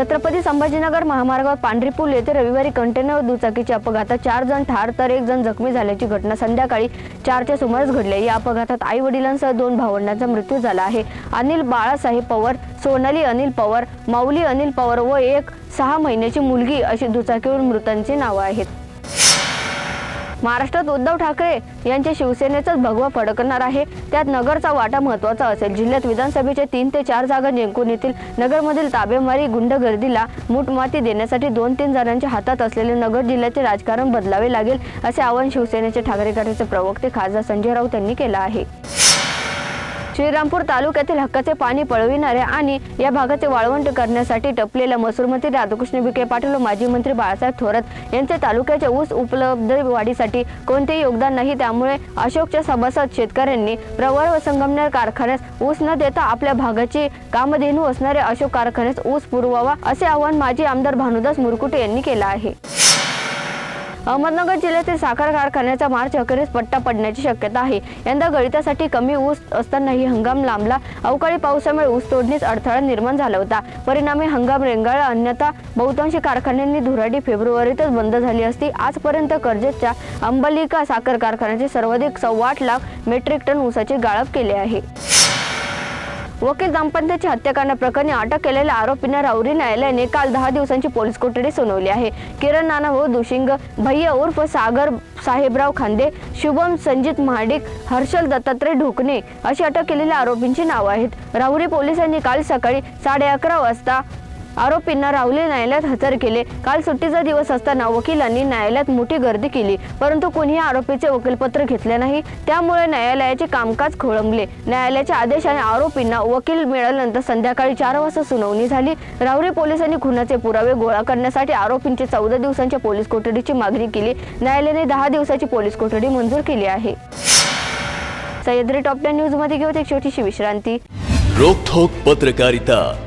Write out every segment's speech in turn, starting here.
छत्रपती संभाजीनगर महामार्गावर पांढरी पूल येथे रविवारी कंटेनर दुचाकीच्या अपघातात चार जण ठार तर एक जण जखमी झाल्याची घटना संध्याकाळी चारच्या सुमारास घडली या अपघातात आई वडिलांसह दोन भावंडांचा मृत्यू झाला आहे. अनिल बाळासाहेब पवार सोनाली अनिल पवार माऊली अनिल पवार व एक सहा महिन्याची मुलगी अशी दुचाकीवर मृतांची नावं आहेत. महाराष्ट्रात उद्धव ठाकरे यांचे शिवसेनेचाच भगवा फडकणार आहे. त्यात नगरचा वाटा महत्त्वाचा असेल. जिल्ह्यात विधानसभेचे तीन ते चार जागा जिंकून येतील. नगरमधील ताबेमारी गुंडगर्दीला मूठमाती देण्यासाठी दोन तीन जणांच्या हातात असलेले नगर जिल्ह्याचे राजकारण बदलावे लागेल असे आवाहन शिवसेनेचे ठाकरे गटाचे प्रवक्ते खासदार संजय राऊत यांनी केलं आहे. श्रीरामपूर तालुक्यातील हक्काचे पाणी पळविणाऱ्या आणि या भागाचे वाळवंट करण्यासाठी टपलेल्या मसूरमती राधाकृष्ण विखे पाटील व माजी मंत्री बाळासाहेब थोरात यांचे तालुक्याच्या ऊस उपलब्ध वाढीसाठी कोणतेही योगदान नाही त्यामुळे अशोकच्या सभासद शेतकऱ्यांनी प्रवर व संगमनेर कारखान्यास ऊस न देता आपल्या भागाची कामधेनू असणाऱ्या अशोक कारखान्यास ऊस पुरवावा असे आवाहन माजी आमदार भानुदास मुरकुटे यांनी केलं आहे. अहमदनगर जिल्ह्यातील साखर कारखान्याचा मार्च अखेरीस पट्टा पडण्याची शक्यता आहे. यंदा गळितासाठी कमी ऊस असतानाही हंगाम लांबला. अवकाळी पावसामुळे ऊस तोडणीस अडथळा निर्माण झाला होता. परिणामी हंगाम रेंगाळला. अन्यथा बहुतांशी कारखान्यांनी धुराडी फेब्रुवारीतच बंद झाली असती. आजपर्यंत कर्जतच्या अंबलिका साखर कारखान्याचे सर्वाधिक सव्वा आठ लाख मेट्रिक टन ऊसाची गाळप केले आहे. वकील दाम्पत्याची हत्या करण्याप्रकरणी अटक केलेल्या आरोपींना राऊरी न्यायालयाने काल दहा दिवसांची पोलीस कोठडी सुनावली आहे. किरण नाना भाऊ दुशिंग भैया उर्फ सागर साहेबराव खांदे शुभम संजित महाडिक हर्षल दत्तात्रय ढोकणे अशी अटक केलेल्या आरोपींची नावं आहेत. राहुरी पोलिसांनी काल सकाळी साडे अकरा वाजता आरोपींना राहुली न्यायालयात हजर केले. काल सुट्टीचा दिवस असताना वकिलांनी न्यायालयात मोठी गर्दी केली. परंतु कोणीही आरोपीचे वकीलपत्र घेतले नाही. त्यामुळे न्यायालयाचे कामकाज खोळंबले. न्यायालयाच्या आदेशाने आरोपींना वकील मिळाल्यानंतर संध्याकाळी चार वाजता सुनावणी झाली. राहुरी पोलिसांनी खुनाचे पुरावे गोळा करण्यासाठी आरोपींची चौदा दिवसांच्या पोलीस कोठडीची मागणी केली. न्यायालयाने दहा दिवसाची पोलीस कोठडी मंजूर केली आहे. सह्याद्री टॉप टेन न्यूजमध्ये घेऊ एक छोटीशी विश्रांती. रोखोक पत्रकारिता.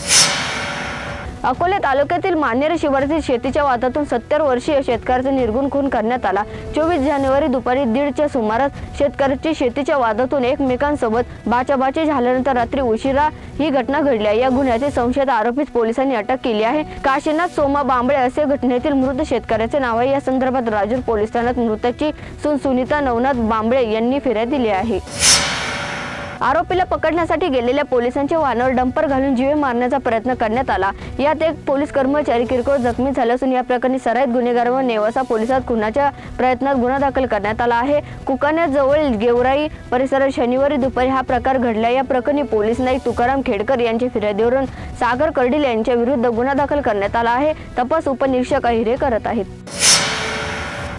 अकोले तालुक्यातील मानेर शिवारातील शेतीच्या वादातून सत्तर वर्षीय शेतकऱ्याचा निर्गुण खून करण्यात आला. चोवीस जानेवारी दुपारी दीडच्या सुमारास शेतकऱ्याची शेतीच्या वादातून एकमेकांसोबत बाचाबाची झाल्यानंतर रात्री उशिरा ही घटना घडली या गुन्ह्याचे संशयित आरोपीत पोलिसांनी अटक केली आहे. काशीनाथ सोमा बांबळे असे घटनेतील मृत शेतकऱ्याचे नाव आहे. या संदर्भात राजूर पोलीस ठाण्यात मृताची सुन सुनीता नवनाथ बांबळे यांनी फिर्याद दिली आहे. आरोपीला पकडण्यासाठी गेलेल्या पोलिसांच्या वाहनावर डंपर घालून जीवे मारण्याचा प्रयत्न करण्यात आला. यात एक पोलीस कर्मचारी किरकोळ जखमी झाले असून या प्रकरणी सराईत गुन्हेगार व नेवासा पोलिसात खुनाच्या प्रयत्नात गुन्हा दाखल करण्यात आला आहे. कुकाण्याजवळ गेवराई परिसरात शनिवारी दुपारी हा प्रकार घडला. या प्रकरणी पोलीस नाईक तुकाराम खेडकर यांच्या फिर्यादीवरून सागर कर्डिल यांच्या विरुद्ध गुन्हा दाखल करण्यात आला आहे. तपास उपनिरीक्षक अहिरे करत आहेत.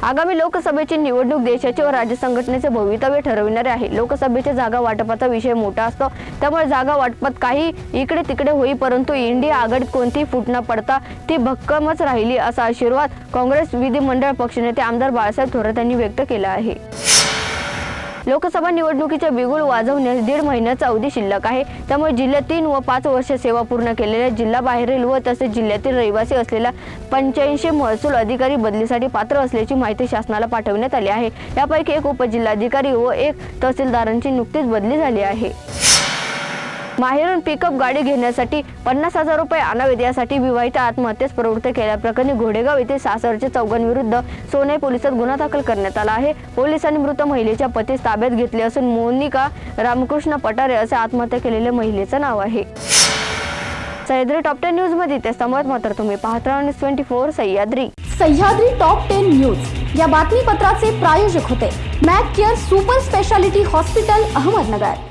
आगामी लोकसभेची निवडणूक देशाचे व राज्य संघटनेचे भवितव्य ठरविणारे आहे. लोकसभेच्या जागा वाटपाचा विषय मोठा असतो. त्यामुळे जागा वाटपात काही इकडे तिकडे होई परंतु इंडिया आघाडीत कोणतीही फूट न पडता ती भक्कमच राहिली असा आशीर्वाद काँग्रेस विधिमंडळ पक्षनेते आमदार बाळासाहेब थोरात यांनी व्यक्त केला आहे. लोकसभा निवडणुकीच्या बिगुल वाजवण्यास दीड महिन्याचा अवधी शिल्लक आहे. त्यामुळे जिल्ह्यात तीन व पाच वर्ष सेवा पूर्ण केलेल्या जिल्हाबाहेरील व तसेच जिल्ह्यातील रहिवासी असलेल्या पंच्याऐंशी महसूल अधिकारी बदलीसाठी पात्र असल्याची माहिती शासनाला पाठवण्यात आली आहे. यापैकी एक उपजिल्हाधिकारी व एक तहसीलदारांची नुकतीच बदली झाली आहे. माहेरून पिकअप गाडी घेण्यासाठी पन्नास हजार रुपये आणावेत यासाठी विवाहित आत्महत्येस प्रवृत्त केल्याप्रकरणी घोडेगाव येथे सासरच्या चौघांविरुद्ध सोने पोलिसात गुन्हा दाखल करण्यात आला आहे. पोलिसांनी मृत महिलेच्या पतीस ताब्यात घेतले असून मोनिका रामकृष्ण पटारे असे आत्महत्या केलेल्या महिलेचं नाव आहे. सह्याद्री टॉप टेन न्यूजमध्ये ते समोर मात्र तुम्ही पाहत राहा twenty four Sahyadri. Sahyadri top ten news या बातमीपत्राचे प्रायोजक होते. Mac care super speciality hospital Ahmednagar.